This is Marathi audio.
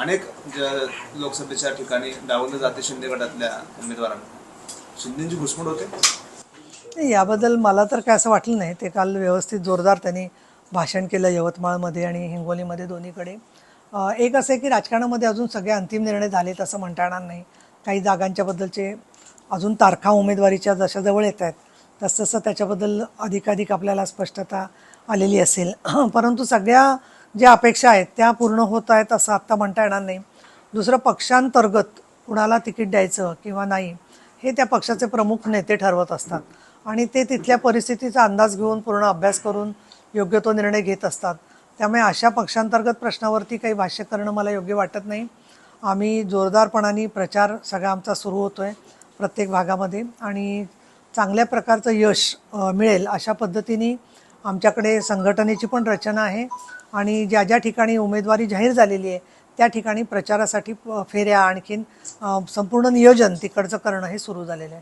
अनेक लोकसभेच्या ठिकाणी डावलं जाते शिंदे गटातल्या उमेदवारांना. शिंदेची घुसमट होते? याबद्दल मला तर काय असं वाटलं नाही. ते काल व्यवस्थित जोरदार त्यांनी भाषण केलं यवतमाळमध्ये आणि हिंगोलीमध्ये दोन्हीकडे. एक असं आहे की राजकारणामध्ये अजून सगळे अंतिम निर्णय झालेत असं म्हणता येणार नाही. काही जागांच्याबद्दलचे अजून तारखा उमेदवारीच्या जशा जवळ येत आहेत तसतसं त्याच्याबद्दल अधिकाधिक आपल्याला स्पष्टता आलेली असेल. परंतु सगळ्या ज्या अपेक्षा आहेत त्या पूर्ण होत आहेत असं आत्ता म्हणता येणार नाही. दुसरं पक्षांतर्गत कुणाला तिकीट द्यायचं किंवा नाही हे त्या पक्षाचे प्रमुख नेते ठरवत असतात. आणि ते तिथल्या परिस्थितीचा अंदाज घेऊन पूर्ण अभ्यास करून योग्य तो निर्णय घेत असतात. त्यामुळे अशा पक्षांतर्गत प्रश्नावरती काही भाष्य करणं मला योग्य वाटत नाही. आम्ही जोरदारपणाने प्रचार सगळा आमचा सुरू होतो आहे प्रत्येक भागामध्ये. आणि चांगल्या प्रकारचं यश मिळेल अशा पद्धतीने आमच्याकडे संघटनेची पण रचना आहे आणि ज्या ज्या ठिकाणी उमेदवारी जाहीर झालेली आहे त्या ठिकाणी प्रचारासाठी फेऱ्या आणखीन संपूर्ण नियोजन तिकडचं करणं हे सुरू झालेलं आहे.